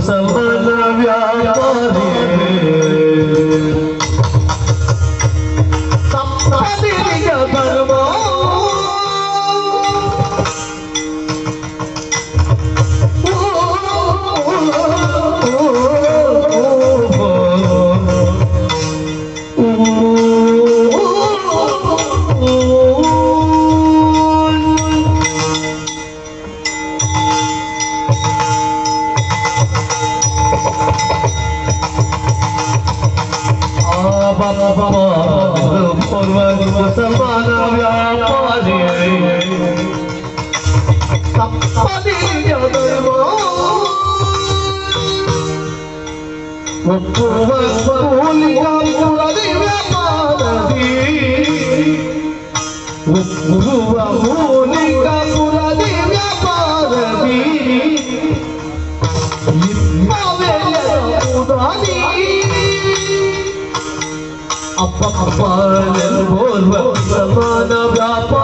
सभ ಒಪ್ಪುವ ಮೂಲಿಕ ಉದಾನಿ ಅಪ್ಪ ಅಪ್ಪ ನೆಲ್ಬೋರ್ವ ಸಮಾನ ವ್ಯಾಪಾರಿ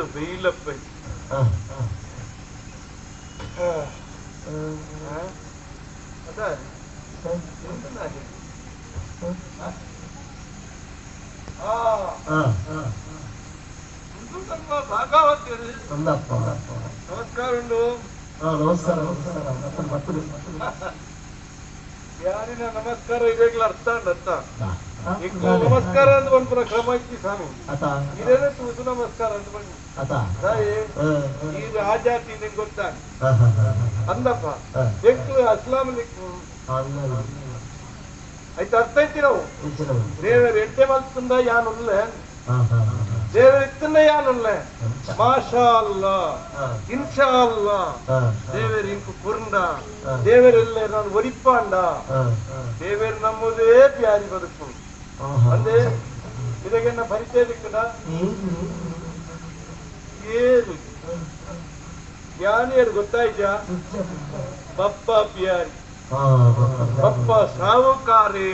ಎಂದು ಬೈಲಪ್ಪೈ ಅದ ಭಾಗವತಿರಿ ನಮಸ್ಕಾರ ಉಂಡು ನಮಸ್ಕಾರ ನಮಸ್ಕಾರ ಮತ್ತೆ ಬರ್ತದೆ ಯಾರಿನ ನಮಸ್ಕಾರ ಇವಾಗಲ ಅರ್ಥ ಅಂಡ್ ಅರ್ಥ ನಮಸ್ಕಾರ ಅಂತ ಬಂದ್ಪುರ ಕ್ರಮ ಐತಿ ಸ್ವಾಮಿ ಇದೇನೇ ತುಸು ನಮಸ್ಕಾರ ಹ, ಈ ರಾಜಾತಿ ನಿಂಗೆ ಗೊತ್ತಾ ಅಂದಪ್ಪ. ಬೆಕ್ಕು ಅಸ್ಲಾಂ ಹಂಗಲ್ಲ. ಆಯ್ತು ಅರ್ಥ ಐತಿ ನಾವು. ದೇವರ ಎಂಟೆ ಮಲ್ತಿಂದ ಯಾನುಲ್ಲೆ. ದೇವರ ಎತ್ತಂದ ಯಾನುಲ್ಲೆ ಮಾಷಾ ಅಲ್ಲ ಇನ್ಶಾ ಅಲ್ಲ ದೇವರ ಇಂಕು ಪುರುಂಡ ಹ. ದೇವರೆಲ್ಲ ನಾನು ಒರಿಪಾಂಡ. ದೇವರ ನಮ್ಮದೇ ಪ್ಯಾರಿ ಬದುಕು. ಇದಕ್ಕೆನ್ನ ಪರಿಚಯ ದಿಕ್ಕದ ಏನು? ಏನು ಜ್ಞಾನಿಯರು ಗೊತ್ತಾಯ್ತಾ? ಬಪ್ಪ ಪ್ಯಾರಿ. ಬಪ್ಪ ಸಾವುಕಾರೆ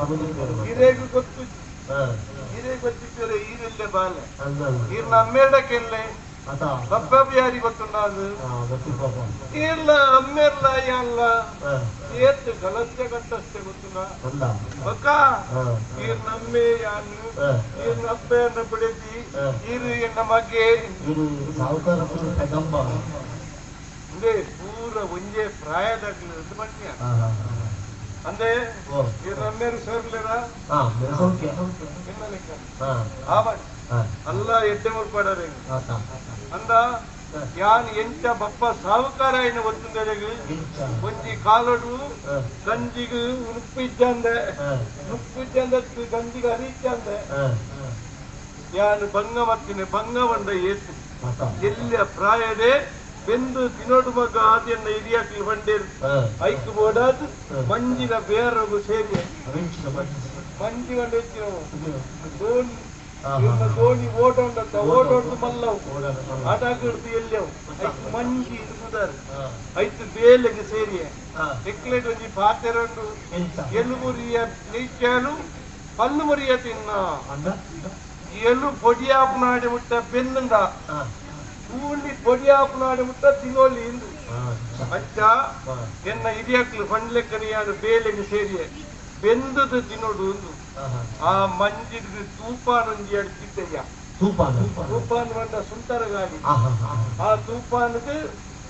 ಮಗನಿಗೆ ಹಿರೇಗೂ ಗೊತ್ತು. ಹಿರೇ ಗೊತ್ತಿದ್ದರೆ ಈರೆಲ್ಲೇ ಬಾಲೆ. ಹಂಗಲ್ಲ. ನೀರ್ ನಮ್ಮೇಡಕ್ಕೆಲ್ಲೇ ಆತ ಬಪ್ಪ ಪ್ಯಾರಿ ಗೊತ್ತುಂಡ ಅದು ಹ, ಗೊತ್ತಿ ಪಾಪ ಇಲ್ಲ ಅಮ್ಮೆಲ್ಲ ಯಾನ್ಲ ಹ, ಏತ್ ಗಲತ್ಯ ಗಂಟಷ್ಟೇ ಗೊತ್ತುಂಡ ಒಂದ ಬಕ್ಕ ಹ, ಈರ್ ನಮ್ಮೆ ಯಾನು ಹ. ಈರ್ ನಪ್ಪೆಯನ್ನು ಬಿಡಿಸಿ ಹ. ಈರು ಎನ್ನ ಮಗೆ ಇದು ಸಾಹುಕಾರ ಕದಂಬ ಅಂದ್ರೆ ಪೂರ ಒಂಜೆ ಪ್ರಾಯದಾಗ್ಲಿ ಅಂತ ಬನ್ನಿ ಹ, ಹ, ಹ. ಅಂದ್ರೆ ಓ. ಈರ್ ನಮ್ಮೇರು ಸೇರ್ಲಿರ ಹ, ಸೌಖ್ಯ ಅಲ್ಲ ಎಡ್ಡೆ ಮುರ್ಪಾಡರೆ ಅಂದ ಯಾನ್ ಎಂಟ ಬಪ್ಪ ಸಾಹುಕಾರ ಏನು ಒತ್ತುಂದೆಡೆಗೆ ಇಂಚ. ಒಂಜಿ ಕಾಲೊಡು ಗಂಜಿಗೆ ಉಡುಪಿದ್ದಂದೆ ಗಂಜಿಗ ಉಡುಪಿದ್ದಂದ ಗಂಜಿಗೆ ಅರಿಚಂದೆ. ಯಾನು ಭಂಗ ಮತ್ತಿನ ಭಂಗ ಬಂದ ಏಸು. ಆತ ಎಲ್ಲಿಯ ಪ್ರಾಯದೆ ಬೆಂದು ತಿನ್ನೋಡು ಮಗ ಆದ್ಯನ್ನ ಹಿರಿಯಾಕಿ ಬಂಡೇರು ಐಕು ಬೋಡಾದ್ ಮಂಜಿನ ಬೇರಗು ಸೇರಿ. ಮಂಜಿ ಗಂಡ ಇವನ್ನ ದೋಣಿ ಓಡಾಂಡತ್ತ ಓಡಾಡ್ದು ಮಲ್ಲವು. ಆಟಾಗಿಡ್ದು ಎಲ್ಲವು. ಮಂಜಿ ಇದು ಸುಧಾರ್. ಐತು ಬೇಲೆಗೆ ಸೇರಿ. ಎಕ್ಲೆಟ್ ಒಂಜಿ ಎಲುಬುರಿಯ ನೀಚಾಲು ಪಲ್ಲು ಮುರಿಯ ತಿನ್ನ. ಎಲು ಪೊಡಿಯಾಪು ನಾಡಿ ಮುಟ್ಟ ಬೆನ್ನುಂಡ ಕೂಲಿ ಪೊಡಿಯಾಪು ನಾಡಿ ಮುಟ್ಟ ತಿನ್ನೋಲಿ ಇಂದು. ಅಚ್ಚ ಎನ್ನ ಹಿರಿಯಕ್ಲು ಪಂಡ್ಲೆಕ್ಕನಿಯಾಡು ಬೇಲೆಗೆ ಸೇರಿ ಬೆಂದದ ತಿನ್ನೋಡು ಒಂದು ಆ ಮಂಜಿಗೆ ತೂಫಾನ್ ಒಂಜಿ ಎಡ್ತಿದ್ದಯ್ಯ ತೂಫಾನ್ ತೂಫಾನ್ ಬಂದ ಸುಂದರ ಗಾಡಿ ಆ ತೂಫಾನ್ಗೆ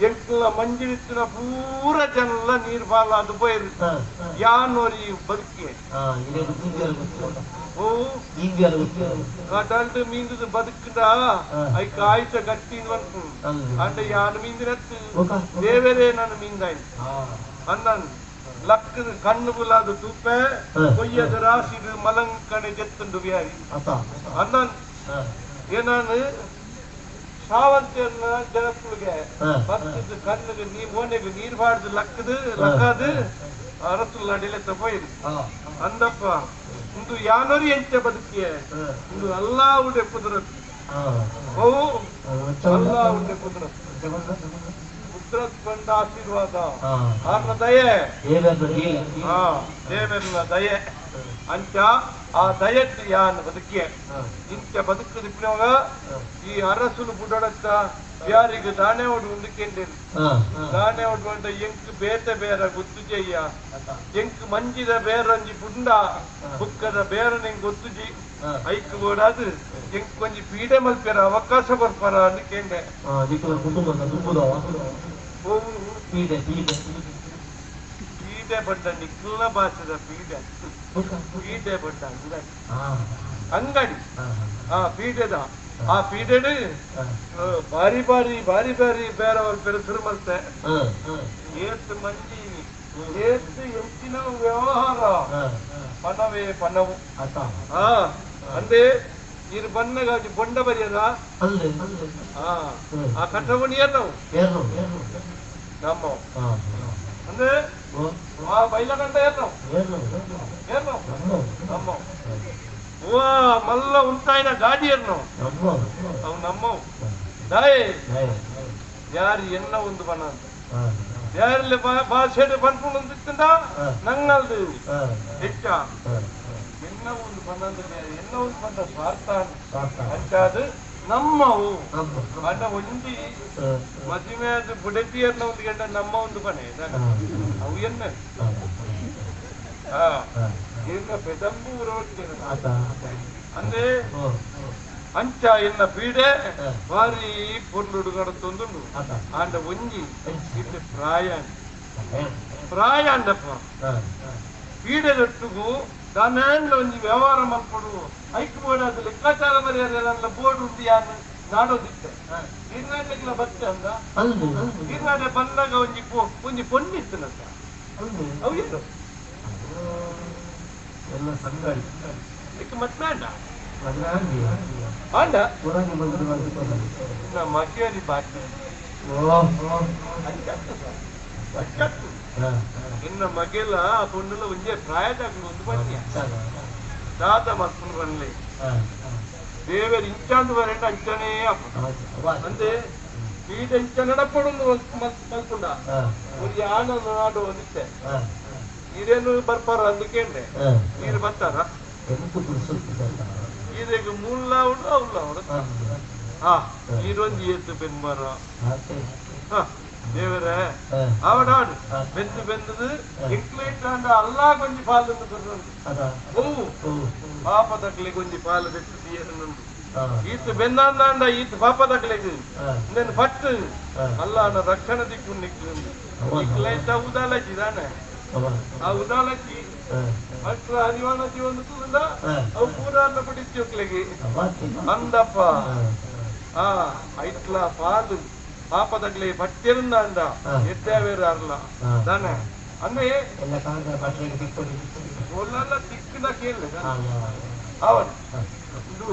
ಎಂಕಲ ಮಂಜಿಡಿತ್ತಿನ ಪೂರ ಜನಲ್ಲ ನೀರ್ ಬಾಲ ಅದು ಬಯಲು ಯಾನೋರಿ ಬದುಕಿ. ಕಡಲ್ದು ಮೀಂದು ಬದುಕದ? ಐಕ ಆಯ್ತ ಗಟ್ಟಿ ಬಂತು ಅಂಡ ಯಾನ್ ಮೀಂದಿನತ್ತು ಬೇರೆ ನಾನು ಮೀಂದಾಯ್ತು. ಅನ್ನ ಲಕ್ಕದ ಕಣ್ಣು ಬುಲಾದು ತುಪ್ಪೆ ಕೊಯ್ಯದ ರಾಶಿದು ಮಲಂಕಣೆ ಜೆತ್ತುಂಡು ಬಿಹಾರಿ ಅನ್ನನ್ ಏನಾನು ಸಾವಂತಿಯನ್ನ ಜನಕ್ಕಳಿಗೆ ಬರ್ತದ ಕಣ್ಣಿಗೆ ನೀ ಮೋನೆಗೆ ನೀರ್ ಬಾಡ್ದು ಲಕ್ಕದು ಲಕ್ಕದು ಅರಸುಲ್ಲ ಅಡಿಲೆ ತಪ್ಪೋಯ್ದು ಅಂದಪ್ಪ ಇಂದು ಯಾನರಿ ಎಂಚ ಬದುಕಿಯೇ ಇಂದು ಅಲ್ಲಾ ಉಡೆ ಕುದುರತ್ ಅಲ್ಲಾ ಉಡೆ ಕುದುರತ್ ಕುದುರತ್ ಕಂಡ ಆಶೀರ್ವಾದ ಆರ್ನ ದಯೆ. ಹಾ ದಯೆ. ಅಂಚ ಆ ದಯೆ ಯಾನ್ ಬದುಕಿಯೆ ಇಂಚ ಬದುಕಿದ ಈ ಅರಸುಲು ಬುಡಡತ್ತ ಯಾರಿಗೆ ದಾನೆ ಒಡು ಉಂದಿಕೆಂಡೇನು ದಾನೆ ಒಡು ಅಂಡ ಎಂಕ್ ಬೇತೆ ಬೇರ ಗೊತ್ತು ಚೆಯ್ಯ ಎಂಕ್ ಮಂಜಿದ ಬೇರಂಜಿ ಪುಂಡ. ಬುಕ್ಕದ ಬೇರ ನಿಂಗೆ ಗೊತ್ತುಜಿ ಐಕ್ ಬೋಡಾದು ಎಂಕ್ ಕೊಂಜಿ ಪೀಡೆ ಮಲ್ಪೆರ ಅವಕಾಶ ಬರ್ಪರ ಅಂದ್ಕೆಂಡೆ ಹೋಗು ಪೀಡೆ ಬಡ್ಡ ನಿಕ್ಲ ಭಾಷದ ಪೀಡೆ. ಪೀಡೆ. ಬಡ್ಡ ಅಂಗಡಿ. ಅಂಗಡಿ. ಆ ಪೀಡೆದ ಆ ಪೀಡೆಡು ಆ, ಬಾರಿ ಬಾರಿ ಬಾರಿ ಬಾರಿ ಬೇರೆಯವ್ರ ಬೆರೆಸರು ಮಲ್ತೆ ಏತ್ ಮಂದಿ ಏತ್ ಎಂಚಿನ ವ್ಯವಹಾರ ಪನವೇ ಪನವು ಹಾ ಅಂದೆ ಇರು ಬಣ್ಣಗಾಗಿ ಬೊಂಡ ಬರಿಯದ ಹಾ ಆ ಕಟ್ಟವಣಿ ನಾವು ನಮ್ಮ ಅಂದ್ರೆ ಆ ಬೈಲಗಂಡ ಏನು ಏನು ನಮ್ಮ ವಾ ಮಲ್ಲ ಉಂಟಾಯಿನ ಗಾಡಿ ಏನು ಅವು ನಮ್ಮ ದಾಯ್. ಯಾರು ಎನ್ನ ಒಂದು ಬಣ ಅಂತ. ಯಾರಲ್ಲಿ ಭಾಷೆ ಬಂದ್ಕೊಂಡು ಅಂತಿತ್ತಂದ ನಂಗಲ್ದು ಹೆಚ್ಚ. ಎನ್ನ ಒಂದು ಬಣ ಅಂದ್ರೆ ಎನ್ನ ಒಂದು ಬಂದ ಸ್ವಾರ್ಥ ಅಂಚಾದು ನಮ್ಮವು. ಅಣ್ಣ ಒಂಜಿ ಮದುವೆ ಆದ ಬುಡತಿಯರ್ನ ಒಂದು ಗಂಡ ನಮ್ಮ ಒಂದು ಬನೆ ಅವು ಎನ್ನ? ಹಾ. ಈಗ ಊರೋಗ್ತೇನೆ ಅಂದ್ರೆ ಅಂಚ ಎನ್ನ ಪೀಡೆ ಬಾರಿ ಪೊರ್ಲುಡು ನಡತೊಂದುಂಡು ಆಂಡ ಒಂಜಿ ಪ್ರಾಯ ಪ್ರಾಯ ಪ್ರಾಯ ಅಂಡಪ್ಪ ಪೀಡೆದೊಟ್ಟಿಗೂ ದಾನಾಂಡ್ಲ ಒಂಜಿ ವ್ಯವಹಾರ ಮಲ್ಪಡು ಐಕ್ ಬೋರ್ಡ್ ಅದು ಲೆಕ್ಕಾಚಾರ ಮರ್ಯಾದೆಲ್ಲ ಬೋರ್ಡ್ ಉಂಟು ಯಾನು ನಾಡೋದಿತ್ತೆ. ಕೀರ್ನಾಟಕಲ ಬತ್ತೆ ಅಂದ? ಕೀರ್ನಾಟಕ ಬಂದಾಗ ಒಂಜಿ ಒಂಜಿ ಒಂಜಿ ಪೊನ್ನಿತ್ತನಂತ ಅವು ಎಲ್ಲ ಸಂಗಾಡಿ ಅದಕ್ಕೆ ಮತ್ತೆ ಬೇಡ. ಅದ್ರ ಹಂಗೆ ಅಂಡ ಹೊರಗೆ ಬಂದು ನಮ್ಮ ಮಕ್ಕಳಿ ಬಾಕಿ ಇನ್ನ ಮಗೆಲ್ಲ ಆ ಪೊಣ್ಣೆಲ್ಲ ಒಂದೇ ಪ್ರಾಯದಾಗ ಒಂದು ಬನ್ನಿ ದಾದ ಮಕ್ಕಳು ಬನ್ನಿ ದೇವರ ಇಂಚಾಂದು ಬರಂಡ ಅಂಚನೇ ಅಂದ್ರೆ ಈಗ ಇಂಚ ನಡಪಡು ಮಲ್ಕೊಂಡ. ಒಂದು ಯಾಣ ನಾಡು ಒಂದಿತ್ತೆ. ನೀರೇನು ಬರ್ಪಾರ ಅದಕ್ಕೇನೆ ನೀರು ಬರ್ತಾರ? ಇದಕ್ಕೆ ಮುಳ್ಳ ಉಂಟು ಅವ್ಲ ಉಂಟು? ಹಾ. ನೀರೊಂದು ಏತು ಬೆಂಬರ ದೇವರೇ ಅವಡ ಅವಡು ಬೆಂದು ಬೆಂದದು ಎಂಕ್ಲೇಟ್ ಅಂಡ ಅಲ್ಲಾ ಕೊಂಜಿ ಪಾಲು ಓ ಪಾಪ ತಕ್ಲೆ ಕೊಂಜಿ ಪಾಲು ಬೆಟ್ಟು ಏರನ್ನು ಈತ ಬೆಂದಾಂಡ ಈತ ಪಾಪ ತಕ್ಲೆಗೆ ಪಟ್ಟು. ಅಲ್ಲ ರಕ್ಷಣ ದಿಕ್ಕು ನಿಕ್ಲು ಇಕ್ಲೈತ ಉದಾಲ ಜಿದಾನೆ ಆ ಅವು ಅನ್ನ ಅಂದಪ್ಪ. ಆ ಐಟ್ಲ ಪಾದು ಪಾಪದಗ್ಲಿ ಅಂದ. ಎದ್ದಾವೇರು ಅರ್ಲ? ದಾನೆ ಅಂದ್ರೆ ಒಳ್ಳೆಲ್ಲ ತಿಕ್ಕಿನ ಕೇಳಿ ಅವನು. ಇದು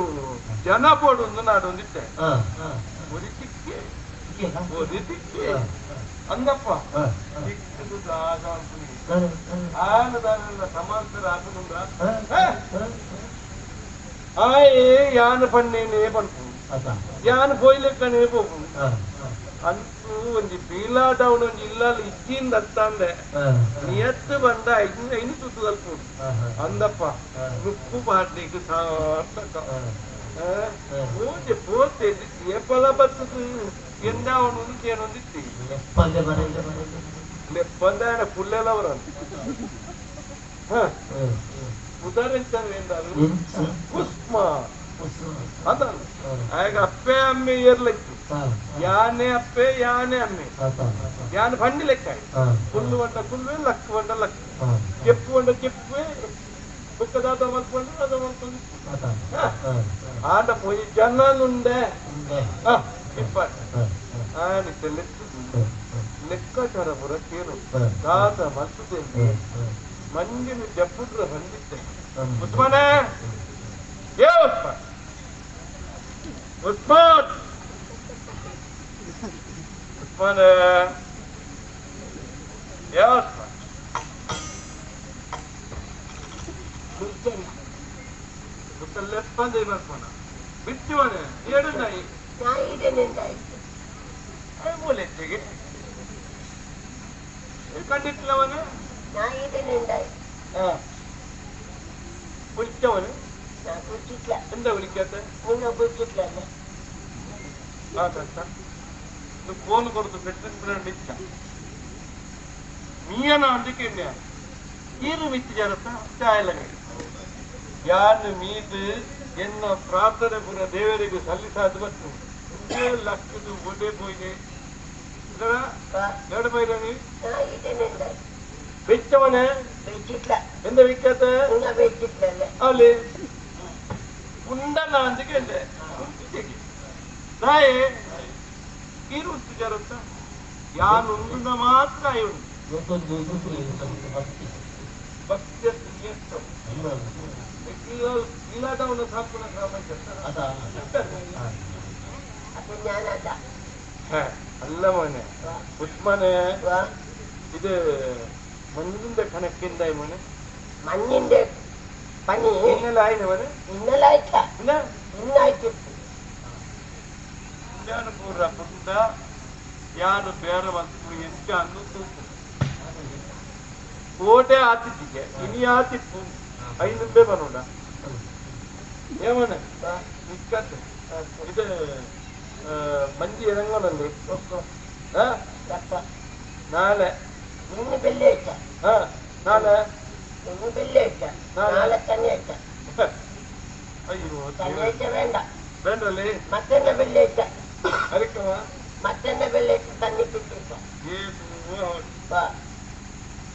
ಜನ ಬೋರ್ಡ್ ಒಂದು ನಾಡೊಂದಿಟ್ಟೆ ಒಂದು ತಿಕ್ಕೆ ಅಂದಪ್ಪ. ಸಿಕ್ಕದು ದಾಸ ಅಂತ ಆಯೇ ಯಾನ ಹೋಗು. ಅಂತೂ ಒಂದು ಬೀಲಾ ಡೌನ್ ಒಂಜಿ ಇಲ್ಲಲ್ಲಿ ಇಜ್ಜಿಂದ ಅತ್ತಂದೆ ನಿಯತ್ತು ಬಂದ ಐನು ಸುತ್ತು ತಲ್ಪುಡು ಅಂದಪ್ಪ. ನುಪ್ಪು ಪಾಡ್ಲಿಕ್ಕೆ ಸಾರ್ಥಕ. ಪೂಜೆ ಪೋತೆ ಏಪಲ ಬರ್ತದೆ എന്താ ഉണിക്കാണ് ലെപ്പന്താണ് പുല്ലേല പറയാണ് ಉದಾಹರಿಸ್ತಾರೆ ಎಂದಾದ್ರು ಪುಷ್ಮ ಅದ ಆಗ ಅಪ್ಪೆ ಅಮ್ಮೆ ಏರ್ಲಕ್ಕಿ ಯಾನೆ ಅಪ್ಪೆ ಯಾನೆ ಅಮ್ಮೆ. ಯಾನ್ ಬಂಡಿ ಲೆಕ್ಕ ಕುಲ್ಲು ಬಂಡ ಕುಲ್ಲು ಲಕ್ ಬಂಡ ಲಕ್ಕು. ಕೆಪ್ಪು ಬಂಡ ಕೆಪ್ಪು ಬುಕ್ಕದಾದ ಮಲ್ಕೊಂಡು ಅದ ಮಲ್ಕೊಂಡು ಆಟ ಪೋಯಿ ಜನ ನುಂಡೆ. ಇಪ್ಪತ್ತು. ಆಡಿದ್ದ ಲೆಕ್ಕ ಲೆಕ್ಕಾಚಾರ ಪುರ ಕೇರು ಗಾತ ಮಂಜಿನ ಜಪ್ಪುದ್ರ ಬಂದಿದ್ದೆ ಉಸ್ಮಾನ! ಏ ಉಸ್ಮಾನ್! ಉಸ್ಮಾನ್! ಉಸ್ಮಾನ ಏ ಉಸ್ಮಾನ್? ಬಿತ್ತಿವನೆ ನಾಯಿ. ಸೈಡಿನಿಂದ ಆಯ್ತು ಮೂಲೆತ್ತಿಗೆ ಕಂಡಿತ್ತಲವನ ಸೈಡಿನಿಂದ ಆಯ್ತು ಹಾ കുറ്റവന് എന്താ വിളിക്കാത്ത ഇത് ഫോണ് കൊടുത്ത് പെട്ടിട്ടുണ്ട് നീയാണ് അണ്ടിക്കന്നെയാ ഈറ് വിറ്റ് ചേർത്ത ചായല ಯಾನು ಮೀದು ಎನ್ನ ಪ್ರಾರ್ಥನೆ ಪುರ ದೇವರಿಗೆ ಸಲ್ಲಿಸಾದು ಬರ್ತದೆ ಮತ್ತು ಲಕ್ಕದು ಬೊಡೆ ಪೋಯ್ನೆ ಎರಡು ಪೈರನಿ ಬೆಚ್ಚವನೆ ಎಂದ ವಿಖ್ಯಾತ ಅಲ್ಲಿ ಉಂಡ ಅಂದಿಗೆ ನಾಯೆ ನೀರು ಉಂಟು ಜರತ್ತ? ಯಾನು ಉಂಡ ಮಾತ್ರ ಆಯ್ ಉಂಟು. ಭಕ್ತಿಯ ಇಲ್ಲದವನ ಸಾಪುನ ಸಾಮರ್ಥ್ಯ ಅದಾ? ಹಾ. ಅಲ್ಲ ಮನೆ ಉಸ್ಮಾನೆ ഇത് മണ്ണിന്റെ കണക്കിന്റെ മോനെ മഞ്ഞിന്റെ പനി ഇന്നലെ ആയിന് മോനെ ഇന്നലാഴ്ച പിന്നെ ഇന്നാഴ്ച ഞാൻ പൂർണ്ണ പുണ്ട ಯಾರು ಬೇರೆ ಬಂತು ಎಷ್ಟು ಅನ್ನೋದು ಕೋಟೆ ಆತಿದ್ದಿಗೆ ಇನಿ ಆತಿತ್ತು ಐದು ರೂಪಾಯಿ ಬರೋಣ ಏಮನ ನಿಕ್ಕತ್ತೆ ಇದು మంచి ఎదంగానండి నాలే నిన్ను పెళ్ళి ఇచ్చా నాలే నిన్ను పెళ్ళి ఇచ్చా నాలే తన్ని ఇచ్చా అయ్యో తన్ని అయితే వేండ వేండలి మత్తెన్న పెళ్ళి ఇచ్చా అరికమా ಮತ್ತೆಲ್ಲ ಬೆಲೆ ತನ್ನಿ ಬಿಟ್ಟಿರ್ತ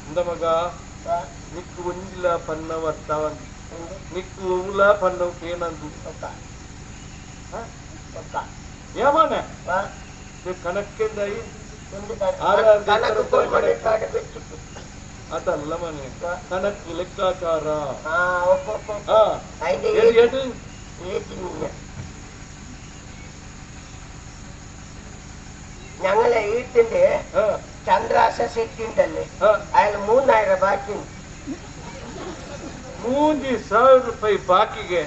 இந்த மகா நிக்கு ஒன்றில பண்ண வர்த்தான் நிக்கு உலா பண்ண பேனந்து ಏಮನ വാ ಕಣಕ್ಕೆಂದಾಯಿ ഉണ്ട് ആരാ കണക്ക് കൊണ്ടിട്ടാട് വെച്ചിട്ട് ಅದಲ್ಲ ಮನೆ ಕಣಕ್ ಲೆಕ್ಕಾಚಾರ ആ ഒക്കെ ഒക്കെ ಹಾ അതിന്റെ ಏಳು ಏಟು ഏറ്റില്ല ഞങ്ങളെ വീട്ടിന്റെ ಹಾ ചന്ദ്രാസ സെറ്റ് ഉണ്ടല്ലേ ಹಾ അയാൾ മൂന്നായിരം ബാക്കി ಮೂಂಜಿ ಸಾವಿರ ರೂಪಾಯಿ ಬಾಕಿಗೆ.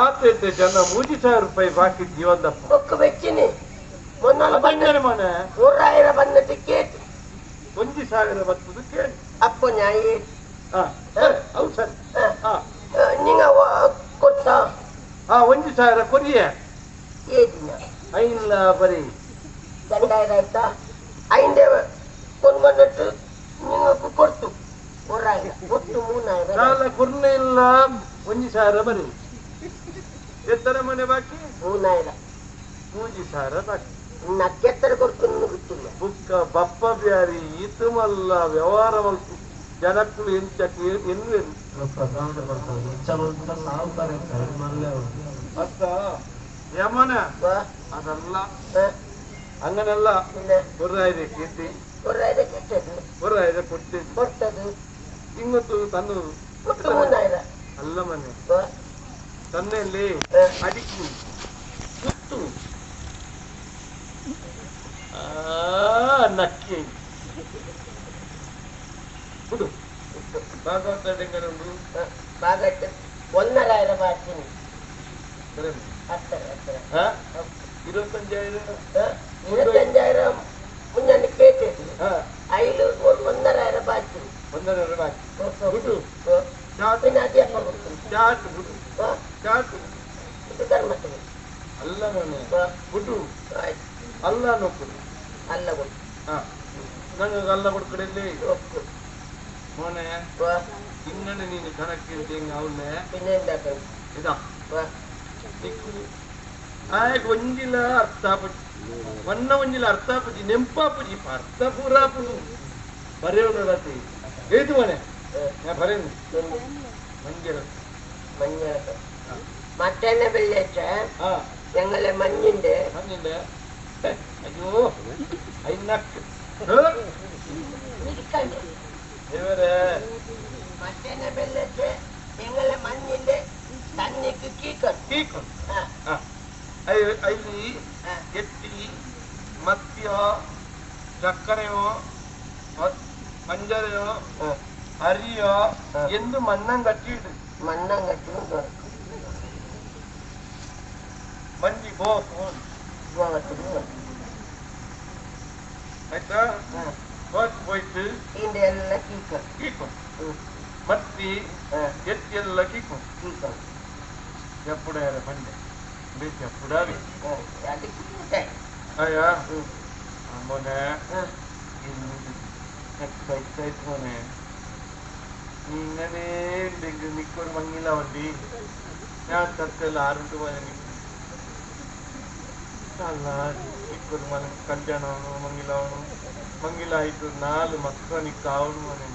ಆತೈತೆ ಜನ ಮೂಜಿ ಸಾವಿರ ರೂಪಾಯಿ ಬಾಕಿ ಜೀವನದಪ್ಪ ಬೊಕ್ಕ ಬೆಚ್ಚಿನಿ. ಮೊನ್ನಲ್ ಬಂದರೆ ಮನೆ. ನೂರಾಯಿರ ಬಂದ ಟಿಕೆಟ್ ಸಾವಿರ ಬರ್ತದ ಕೇಳಿ. ಅಪ್ಪ ನ್ಯಾಯಿ ಹೌದು ಸರ್. ನಿಂಗ ಕೊಟ್ಟ ಸಾವಿರ ಕೊರಿಯ ಐಲ್ಲ ಬರೀ. ದಂಡ ಆಯ್ತಾ ಐಂದೆ ಕೊಂಡ್ಕೊಂಡಟ್ಟು ಕೊಡ್ತು. ಒಟ್ಟು ಮೂರ್ನಾಯಿ ನಾಲ್ಕು ಗುರ್ನೆ ಇಲ್ಲ ಒಂಜಿ ಸಾರ ಬರಿ ಎತ್ತರ ಮನೆ ಬಾಕಿ? ಮೂರ್ನಾಯಿಲ ಮೂಜಿ ಸಾರ ಬಾಕಿ. ನಕ್ಕೆತ್ತರ ಕೊಡ್ಕೊಂಡು ಗೊತ್ತಿಲ್ಲ. ಬುಕ್ಕ ಬಪ್ಪ ಬ್ಯಾರಿ ಇತುಮಲ್ಲ ವ್ಯವಹಾರ ಮಲ್ತು ಜನಕ್ಕೂ ಎಂಚಕ್ಕೆ ಎನ್ನು ಮತ್ತ ಯಮನ? ಅದಲ್ಲ. ಅಂಗನೆಲ್ಲ. ಕೊರ್ರಾಯ್ದೆ ಕೀರ್ತಿ. ಕೊರ್ರಾಯ್ದೆ ಕೆಟ್ಟದ್ದು ಕೊರ್ರಾಯ್ದೆ ಕೊಟ್ಟಿದ್ದು ಕೊಟ್ಟದ್ದು ಇವತ್ತು ತನ್ನು. ಅಲ್ಲ ಮನೆ. ತನ್ನಲ್ಲಿ ಅಡಿಕೆ ಸುತ್ತು. ನಕ್ಕಿ. ಬಿಡು ಭಾಗವತ ಹೆಂಗನೊಂದು ಭಾಗವತ ಒಂದರಾಯರ ಮಾಡ್ತೀನಿ. இருபத்தஞ்சாயிரம் இருபத்தஞ்சாயிரம் முன்னாடி கேட்டு ಐದು ஒன்னராயிரம் பாய்ச்சி ಬಂಧನ ಬಿಟ್ಟು ಚಾಟ್ ಬಿಟ್ಟು ಚಾಟ್ ಅಲ್ಲ ನಾನು. ಬಿಟ್ಟು ಅಲ್ಲ ನೋಡ್ಕೊಂಡು ಅಲ್ಲ ಕೊಟ್ಟು ಹಾ. ನನಗೆ ಅಲ್ಲ ಕೊಡ್ಕಡೆಯಲ್ಲಿ ಮೋನೆ ಇನ್ನಡೆ ನೀನು ಕಣಕ್ಕೆ ಇರ್ತೀನಿ ಅವನ್ನೇ ಇದಾ? ಆಯ್ತು ಒಂಜಿಲ ಅರ್ಥಾಪಜಿ ಮೊನ್ನ ಒಂಜಿಲ ಅರ್ಥಾಪಜಿ ಪೂಜಿ ಅರ್ಥ ಪೂರಾಪುಡು ಬರೆಯೋಣ ರಾತ್ರಿ ಏತು ಮನೆ ആ, ನಾ ಬರೇನು ഉണ്ട്. ಮಂಜರ മഞ്ഞളൊക്കെ മറ്റന്നെ വെള്ളിയാഴ്ച ಹಾ ഞങ്ങളെ മഞ്ഞിന്റെ ಹಂಗಿಂದ ಅಯ್ಯೋ ಐನಕ್ ഇരിക്കണ്ടേ ದೇವರೇ മറ്റന്നെ വെള്ളിയാഴ്ച ഞങ്ങളെ മഞ്ഞിന്റെ തന്നിക്ക് കീക്കണം ಕೀಕು ആ, ಹಾ ಐ ಐಲಿ ആ, ಎತ್ತಿ മത്തിയോ ചക്കരയോ பஞ்சரையோ அரியோ எந்த மண்ணம் கட்டிடு மண்ணம் கட்டியும் ಬಂದಿ ಬೋ ಫೋನ್ ಆಯ್ತಾ ಹೋಗಿ ಹೋಯ್ತು ಹಿಂದೆ ಎಲ್ಲ ಕೀಕ ಕೀಕ ಮತ್ತಿ ಎತ್ತಿ ಎಲ್ಲ ಕೀಕ ಕೀಕ ಎಪ್ಪುಡ ಯಾರ ಬಂದೆ ಬೇಕ ಎಪ್ಪುಡಾವಿ ಅಯ್ಯ ಅಮ್ಮನ ಇನ್ನು excited one ഇങ്ങനെ എനിക്ക് ഒരു ഭംഗിയില്ല വണ്ടി ഞാൻ തത്തിൽ ആറുണ്ട് പതിനഞ്ച് ఇప్పుడు మనం కళ్యాణం మంగిలావడం మంగిలా ఇప్పుడు నాలుగు మక్కని కావడం అని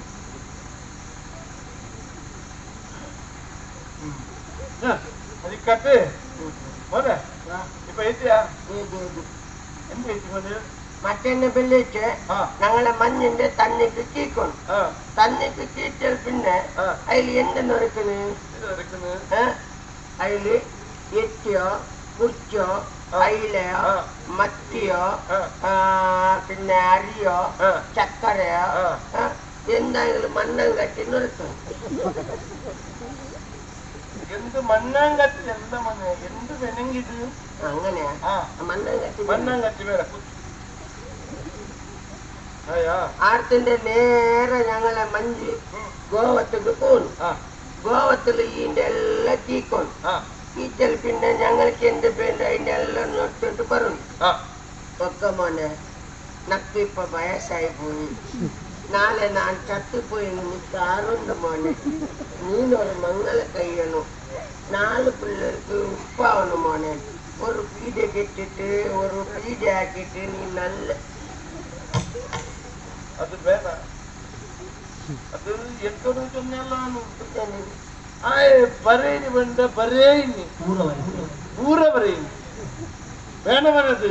అది కట్టే మన ఇప్పుడు అయితే ఎంత అయితే మన മറ്റേ പിള്ളിച്ച് ഞങ്ങളെ മഞ്ഞിന്റെ തന്നിക്ക് കിട്ടിക്കും തന്നിക്ക് കീറ്റൽ പിന്നെ അതിൽ എന്തെന്ന് ഒരുക്കുന്നു അതിൽ എത്തിയോ കുറിച്ചോ അയിലയോ മത്തിയോ പിന്നെ അരിയോ ചക്കരയോ എന്തായാലും മണ്ണം കട്ടി നിർത്തും എന്ത് മണ്ണാൻ കത്തി എന്താ മണ്ണ? എന്ത് വെനങ്കിത് അങ്ങനെയാ. മണ്ണാൻ കത്തി മണ്ണാൻ കത്തി വേറെ അയ്യാ. ആർത്തിന്റെ നേരെ ഞങ്ങളെ മഞ്ചി ഗോവത്തേക്ക് പോന്നു. ഗോവത്തിൽ ഇതിന്റെ എല്ലാം തീക്കൊന്നു ടീച്ചർ പിന്നെ ഞങ്ങൾക്ക് എന്ത് പേര് അതിന്റെ എല്ലാം നോട്ടിട്ട് പറഞ്ഞു. ഒക്കെ മോനെ നക്ക് ഇപ്പൊ വയസ്സായി പോയി. നാളെ ഞാൻ ചത്തുപോയി നിനക്ക് ആറുണ്ട് മോനെ. നീനൊരു മംഗള കഴിയണം നാല് പിള്ളേർക്ക് ഉപ്പാവണം മോനെ. ഒരു പീഡ കെട്ടിട്ട് ഒരു പീഡ ആക്കിട്ട് നീ നല്ല ಅದು ಬೇಡ. ಅದು ಎಕ್ಕಡು ಸುಮ್ಮನೆಲ್ಲ ಅನ್ಬಿಟ್ಟಿದ್ದಾನೆ ಆಯ್ ಬರೇನಿ ಬಂದ ಬರೇನಿ ಊರ ಬರೇನಿ ಬೇಡ ಬರದು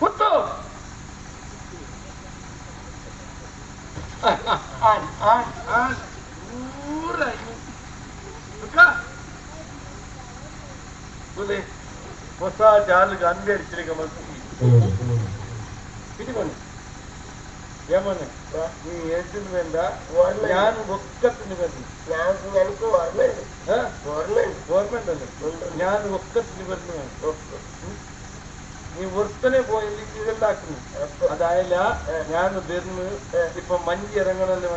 ಕೂತು ಊರ ಹೊಸ ಜಾಲಗ ಅಂಗಡಿ ತಿರುಗ ಮಲ್ಸಿ ಇಟ್ಕೊಂಡು ಏಮನೆ നീ ഏട്ടിന് വേണ്ട ഞാൻ ഒക്കത്തിന് വേണ്ടി എനിക്ക് ഓർമ്മയുണ്ട്. ഓർമ്മയുണ്ട്. ഓർമ്മയുണ്ടല്ലോ. ഞാൻ ഒക്കത്തിന് വരുന്ന നീ ഒരുത്തനെ പോയി ഇതെല്ലാക്കുന്നു അതായല്ല ഞാൻ വരുന്നു ഇപ്പൊ മഞ്ഞ് ഇറങ്ങണല്ലോ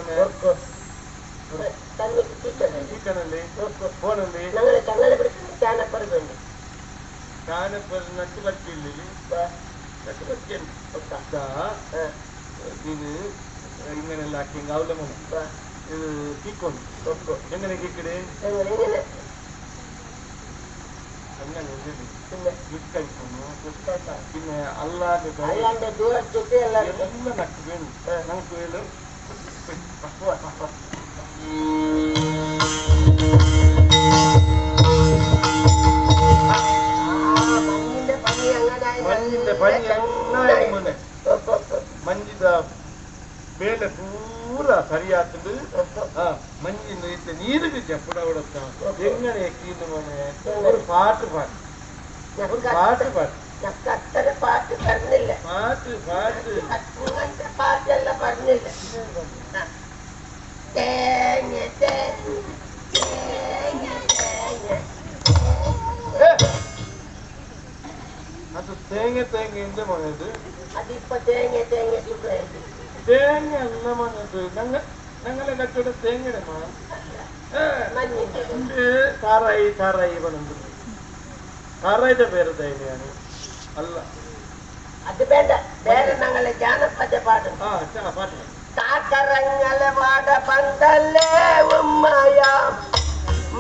കിട്ടണല്ലേ പോണല്ലേ? ചാനപ്പറ നട്ട് പറ്റില്ലേ നട്ട് പറ്റിയുണ്ട് നീ ഇങ്ങനെല്ലാം ആക്കി അവലെ മോനെ ഇത് കീക്കൊണ്ട് എങ്ങനെ കീക്കടേ ഇങ്ങനെ അങ്ങനെ ഇല്ലേ? പിന്നെ കഴിക്കുന്നു പിന്നെ അല്ലാതെ കൈ അല്ലാണ്ട് ദൂരത്തേക്ക് എല്ലാവരും എല്ലാം നക്ക് വേണം നമുക്ക് വേണം മഞ്ഞിന്റെ പനി അങ്ങനെ മഞ്ഞിന്റെ மேல பூரா சரிಯಾತುಂಡು ಮಂಜಿ ನೀತ ನೀರಿಗೆ ಚಪ್ಪಡ ಹೊಡತ್ತ ಎಂಗನೆ ಎಕ್ಕಿನ ಒಂದು ಪಾಟು ಪಾಟು പാട്ട് പാട്ട് പാട്ട് പറഞ്ഞില്ല പാട്ട് പാട്ട് പാട്ടല്ല പറഞ്ഞില്ല തേങ്ങ തേങ്ങ തേങ്ങ തേങ്ങ അത് തേങ്ങ തേങ്ങ എന്റെ മകത് അതിപ്പോ തേങ്ങ തേങ്ങ ചുട്ടു തേങ്ങ അല്ല മോനത് ഞങ്ങ ഞങ്ങളെ കച്ചവടം തേങ്ങയുടെ മോൻ ഏ മഞ്ഞിന്റെ ഉണ്ട് താറായി താറായി പണുണ്ട് താറായിന്റെ പേര് തേങ്ങയാണ് അല്ല അത് വേണ്ട വേറെ ഞങ്ങളെ ജാനപ്പദ പാടും ആ ചാ പാട്ട് കാക്കറങ്ങളെ വാട പന്തല്ലേ ഉമ്മയ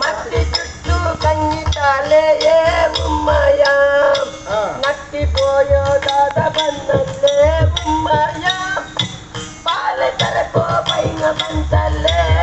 മത്തി ചുറ്റു കഞ്ഞിട്ടാലേ ഉമ്മയ ആ നട്ടിപ്പോയോ ദാദ ബന്നല്ലേ ഉമ്മയ darle, darle popa.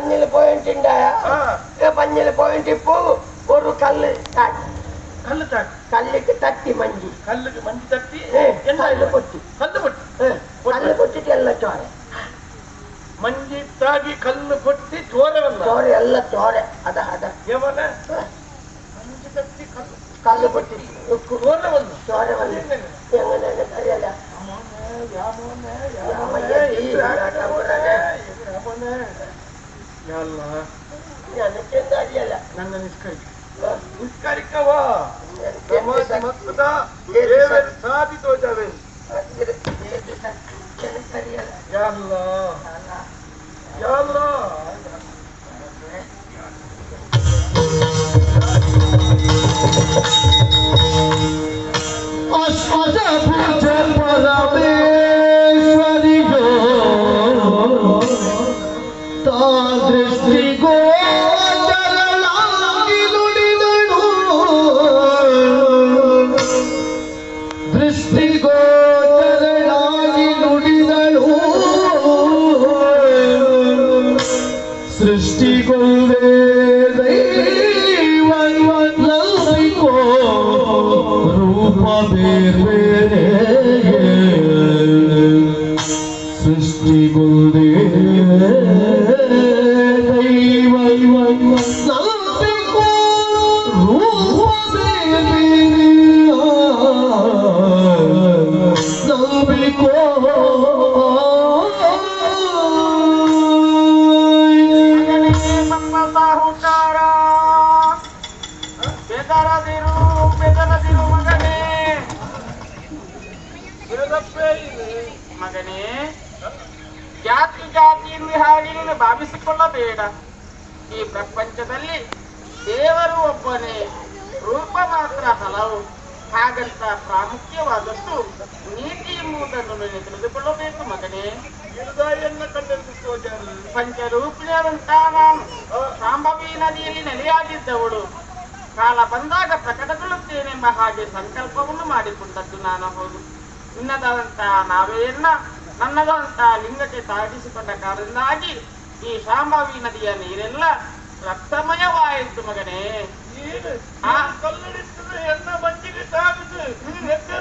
பஞ்சில போயிட்டுண்டா பஞ்சில போயிட்டு இப்போ ஒரு கல் தாக்கு கல்லு தாக்கு கல்லுக்கு தட்டி மஞ்சி கல்லுக்கு மஞ்சி الله ಮಗನೇ ಹೇಳಪ್ಪೇ ಇದೆ ಮಗನೇ ಜಾತಿ ಜಾತಿಯನ್ನು ಹಾಗೆ ನೀನು ಭಾವಿಸಿಕೊಳ್ಳಬೇಡ ಈ ಪ್ರಪಂಚದಲ್ಲಿ ದೇವರು ಒಬ್ಬನೇ ರೂಪ ಮಾತ್ರ ಹಲವು ಹಾಗಂತ ಪ್ರಾಮುಖ್ಯವಾದದ್ದು ನೀತಿ ಎಂಬುದನ್ನು ನೀನು ತಿಳಿದುಕೊಳ್ಳಬೇಕು ಮಗನೇ. ಪಂಚರೂಪಿಯಾದಂತಹ ಸಾಂಬವಿ ನಾನು ಶಾಂಭವಿ ನದಿಯಲ್ಲಿ ನೆಲೆಯಾಗಿದ್ದವಳು. ಕಾಲ ಬಂದಾಗ ಪ್ರಕಟಗೊಳ್ಳುತ್ತೇನೆಂಬ ಹಾಗೆ ಸಂಕಲ್ಪವನ್ನು ಮಾಡಿಕೊಂಡದ್ದು ನಾನು ಹೌದು. ನಿನ್ನದಾದಂತಹ ನಾವೆಯನ್ನ ನನ್ನದಾದಂತಹ ಲಿಂಗಕ್ಕೆ ತಾಗಿಸಿಕೊಂಡ ಕಾರಣದಿಂದಾಗಿ ಈ ಶಾಂಭವಿ ನದಿಯ ನೀರೆಲ್ಲ ರಕ್ತಮಯವಾಯಿತು ಮಗನೇ. ಏನು ಆ. ಕಲ್ಲಡಿಸಿದ್ರೆ ಎನ್ನ ಮಂಜಿಗೆ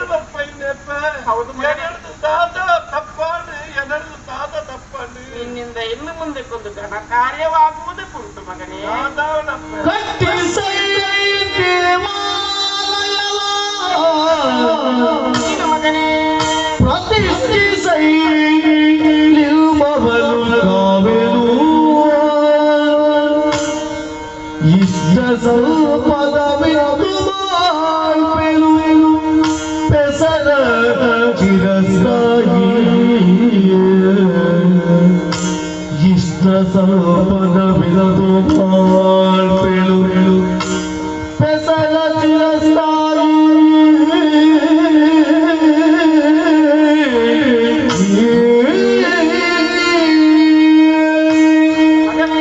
ಬಪ್ಪ ಇನ್ನೆಪ್ಪ ಹೌದು ಮಗನೇ. ಎನರ್ದು ತಾತ ತಪ್ಪಾಂಡು ಎನರ್ದು ತಾತ ನಿನ್ನಿಂದ ಇನ್ನು ಮುಂದೆ ಕೊಂದು ಘನ ಕಾರ್ಯವಾಗುವುದಕ್ಕುಂಟು ಮಗನೇ ಯಾದವನಪ್ಪ ಕಟ್ಟಿ ನೀನು ಮಗನೇ ಪ್ರತಿಷ್ಠಿಸೈ ನನ್ನ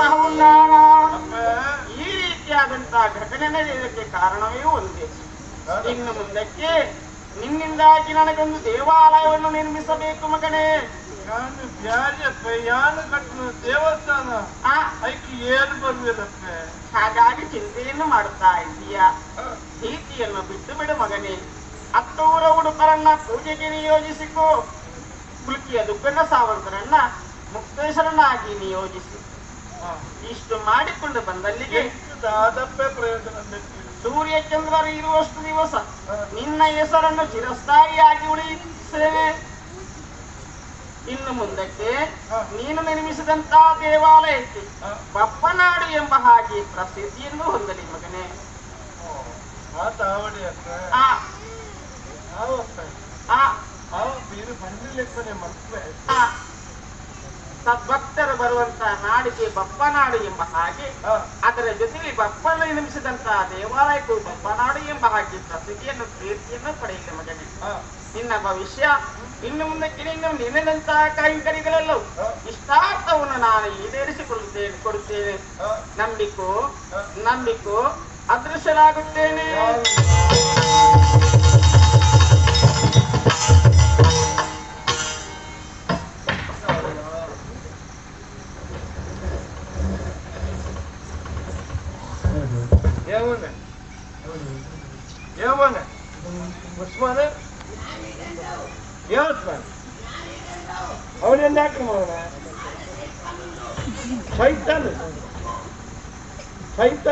ಸಹೋದರ ಈ ರೀತಿಯಾದಂತಹ ಘಟನೆ ನಡೆಯುವುದಕ್ಕೆ ಕಾರಣವೇ ಒಂದೇ. ಇನ್ನು ಮುಂದಕ್ಕೆ ನಿನ್ನಿಂದಾಗಿ ನನಗೊಂದು ದೇವಾಲಯವನ್ನು ನಿರ್ಮಿಸಬೇಕು ಮಗನೇ. ನಾನು ಬ್ಯಾಜಪ್ಪ ಯಾನು ಕಟ್ಟನು ದೇವಸ್ಥಾನ ಆ ಐಕಿ ಏನು ಹಾಗಾಗಿ ಚಿಂತೆಯನ್ನು ಮಾಡುತ್ತಾ ಇದ್ದೀಯಾ. ಪ್ರೀತಿಯನ್ನು ಬಿಟ್ಟು ಬಿಡು ಮಗನೇ. ಹತ್ತೂರ ಉಡುಪರನ್ನ ಪೂಜೆಗೆ ನಿಯೋಜಿಸಿಕೋ ಮುಲ್ಕಿಯ ದುಗ್ಗಣ್ಣ ಸಾವಂತರನ್ನ ಮುಕ್ತೇಶ್ವರನಾಗಿ ನಿಯೋಜಿಸಿ. ಇಷ್ಟು ಮಾಡಿಕೊಂಡು ಬಂದಲ್ಲಿಗೆ ಪ್ರಯೋಜನ ಸೂರ್ಯ ಚಂದ್ರರು ಇರುವಷ್ಟು ದಿವಸ ನಿನ್ನ ಹೆಸರನ್ನು ಚಿರಸ್ಥಾಯಿಯಾಗಿ ಉಳಿಸುತ್ತೇವೆ ಇನ್ನು ಮುಂದಕ್ಕೆ. ನೀನು ನಿರ್ಮಿಸಿದಂತ ದೇವಾಲಯಕ್ಕೆ. ಬಪ್ಪನಾಡು ಎಂಬ ಹಾಗೆ ಪ್ರಸಿದ್ಧಿಯನ್ನು ಹೊಂದಲಿ ಮಗನೇ. ಆ ತಾವಡಿ ಅಕ್ಕ ಆ ಆ ಅಕ್ಕ ಆ ಆ ಬೇರೆ ಬಂದಿಲ್ಲಕ್ಕನೆ ಮರ್ತೇ ಆ ಸದ್ಭಕ್ತರು ಬರುವಂತ ನಾಡಿಗೆ ಬಪ್ಪನಾಡು ಎಂಬ ಹಾಗೆ ಅದರ ಜೊತೆಗೆ ಬಪ್ಪನ ನಿರ್ಮಿಸಿದಂತಹ ದೇವಾಲಯಕ್ಕೂ ಬಪ್ಪನಾಡು ಎಂಬ ಹಾಗೆ ಪ್ರಸಿದ್ಧಿಯನ್ನು ಕೀರ್ತಿಯನ್ನು ಪಡೆಯಲಿ ಮಗನೇ. ನಿನ್ನ ಭವಿಷ್ಯ ಇನ್ನು ಮುಂದಕ್ಕೆ ನಿನ್ನ ನಿನ್ನದಂತಹ ಕೈಂಕರ್ಯಗಳೆಲ್ಲವೂ ಹಾ. ಇಷ್ಟಾರ್ಥವನ್ನು ನಾನು ಈಡೇರಿಸಿಕೊಳ್ಳುತ್ತೇನೆ ಕೊಡುತ್ತೇನೆ. ನಂಬಿಕೋ. ನಂಬಿಕೋ ಅದೃಶ್ಯನಾಗುತ್ತೇನೆ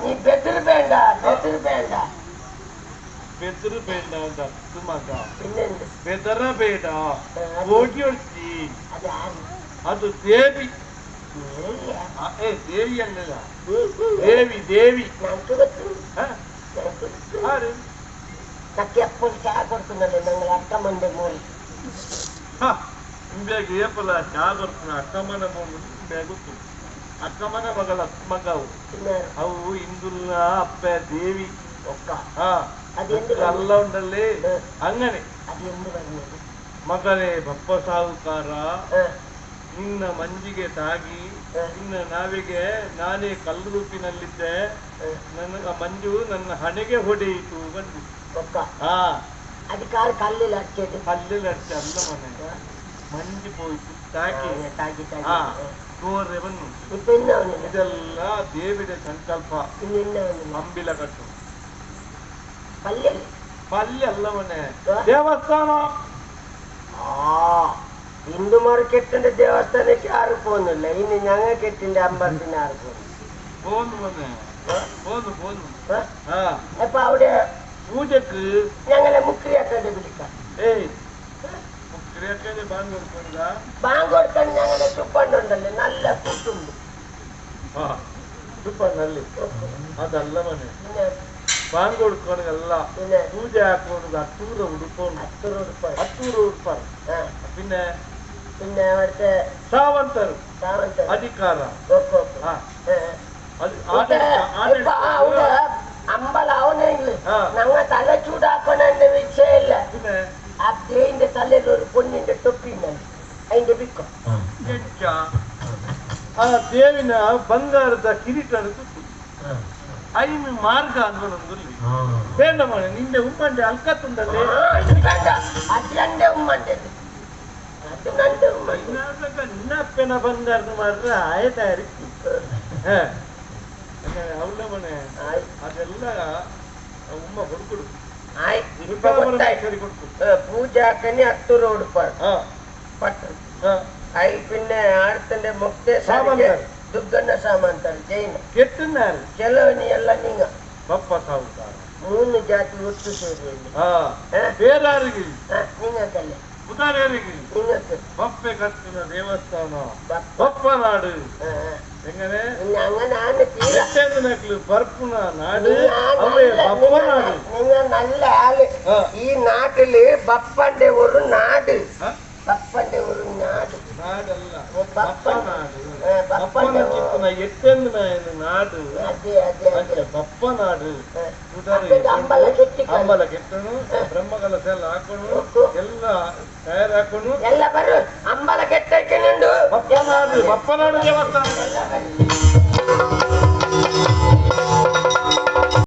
నీ బెత్తరు బేండా బెత్తరు బేండా బెత్తరు బేండా అంటారు తుమ్మక బెదర బేట ఓటి వచ్చి ಅದು ದೇವಿ ಏ ದೇವಿ ಅನ್ನಲ್ಲ ದೇವಿ ದೇವಿ ಯಾರು ನಕ್ಕೆ ಎಪ್ಪಳು ಚಹಾ ಕೊಡ್ತೀನಲ್ಲ ನಂಗೆ ಅಕ್ಕ ಮಂದೆ ಮೂರು ಬೇಗ ಏಪಲ್ಲ ಚಹಾ ಕೊಡ್ತೀನಿ ಅಕ್ಕ ಮಂದೆ ಮೂರು ಬೇಗ ಅಕ್ಕಮನ ಮಗಳ ಮಗವು ಅವು ಇಂದುಲ್ಲ ಅಪ್ಪ ದೇವಿ. ಒಕ್ಕ. ಹಾ. ಉಂಡಲ್ಲಿ ಹಂಗನೆ. ಮಗಳೇ ಬಪ್ಪ ಸಾಹುಕಾರ. ನಿನ್ನ ಮಂಜಿಗೆ ತಾಗಿ ನಿನ್ನ ನಾವಿಗೆ ನಾನೇ ಕಲ್ಲು ರೂಪಿನಲ್ಲಿದ್ದೆ ನನ್ನ ಮಂಜು ನನ್ನ ಹಣೆಗೆ ಹೊಡೆಯಿತು ಬಂದು ಕಲ್ಲಿಲ್ಲ ಅಲ್ಲ ಮನೆ. ಮಂಜು ಹೋಯ್ತು. ತಾಕಿ. ತಾಗಿ ಗೋರೆವನ್ನು ಇದೆಲ್ಲ ದೇವಿಡ ಸಂಕಲ್ಪ ಅಂಬಿಲ ಕಟ್ಟು ಪಲ್ಯ ಅಲ್ಲವನೇ ದೇವಸ್ಥಾನ ഹിന്ദു മാർക്കറ്റിന്റെ ദേവസ്ഥാനേക്ക് ആരും പോകുന്നില്ല ഇനി ഞങ്ങൾക്കെട്ടിന്റെ അമ്പലത്തിന് ആരും പോകുന്നു അപ്പൊ അവിടെ പൂജക്ക് ഞങ്ങളെ മുക്രിയാക്കാണ്ട് വിളിക്കാം ബാംഗ്ലൂർ ಸುಪ್ಪಣ್ಣರಲ್ಲಿ ನಲ್ಲ ಕುಟುಂಬ ಸುಪ್ಪಣ್ಣಲ್ಲಿ ಅದಲ್ಲ ಮನೆ ಬಾಂಗ್ ಹುಡ್ಕೊಣಲ್ಲ ಪೂಜೆ ಹಾಕೊಂಡು ಹತ್ತೂರ ಉಡುಕೊಂಡು ಹತ್ತೂರ ಉಡುಪಾರು ಹತ್ತೂರ ಉಡುಪಾರು പിന്നെ പിന്നെ അവിടുത്തെ സാവന്തർ സാവന്തർ അധികാര അമ്പലം അവനെങ്കിൽ ഞങ്ങൾ തല ചൂടാക്കണ വിഷയമില്ല അതേ തലയിൽ ഒരു പൊണ്ണിന്റെ തൊപ്പി ഉണ്ടായി ಅವನಿಗೆ ಬಿಕ್ಕ. ಗೆಜ್ಜ ಆ ದೇವಿನ ಬಂಗಾರದ ಕಿರೀಟ ಸುತ್ತು ಐನು ಮಾರ್ಗ ಅಂದ್ಕೊಂಡು ಬೇಡ ಮಾಡ ನಿನ್ನೆ ಉಮ್ಮಂಡೆ ಅಲ್ಕತ್ತುಂದಲ್ಲಿ ನಿನ್ನಪ್ಪನ ಬಂಗಾರದ ಮಾರ್ಗ ಆಯ ತಯಾರಿಸಿ ಅವಳ ಮನೆ ಅದೆಲ್ಲ ಉಮ್ಮ ಹುಡುಕುಡು. ಆಯ್ತು. ಪೂಜಾಕನೇ ಹತ್ತು ರೋಡ್ ಪಾರ್ಕ್. ഏ, പൂജാക്കനി അത്തൂറ് ഉടുപ്പാണ് ಹಾ പട്ട് ಹಾ ആയി പിന്നെ ആടത്തിന്റെ മുക്തേ സാമന്തർ. ದುಗ್ಗಣ್ಣ ಸಾಮಂತರ ಜೈನ ಕೆಟ್ಟನಾರು ಕೆಲವನಿ ಎಲ್ಲ ನೀಂಗ ಬಪ್ಪ ಸಾಹುಕಾರ ಮೂರು ಜಾತಿ ಒಟ್ಟು ಸೇರಿಯಲ್ಲಿ ಹಾ ಹಾ? ಬೇರಾರಿಗೆ ಹಾ, ನಿಂಗಕ್ಕಲ್ಲ ಉದಾರೇರಿಗೆ ನಿಂಗಕ್ಕೆ ಬಪ್ಪೆ ಕಟ್ಟಿನ ದೇವಸ್ಥಾನ ಬಪ್ಪ ಬಪ್ಪನಾಡು ಹಾ, ಹಾ. എങ്ങനെ പിന്നെ അങ്ങനെ ആണ് തീര എട്ടേതിനേക്കള് പരപ്പുന നാട് നിങ്ങൾ അവയെ നല്ല- ബപ്പനാട് നിങ്ങൾ നല്ല ആള് ആ. ഈ നാട്ടില് ബപ്പന്റെ ഒരു നാട് పప్పండెవరు నాడు. పప్పన ఎట్టండి ఆయన నాడు. అంటే పప్ప నాడు అంబల కెట్టను బ్రహ్మగల సెల్ ಹಾಕೊಂಡು ಎಲ್ಲ ತಯಾರಾಕೊಂಡು ಎಲ್ಲ ಬರ್ರು ಅಂಬಲ ಕೆಟ್ಟಕ್ಕೆ ನಿಂಡು ಪಪ್ಪನಾಡು ಪಪ್ಪನಾಡು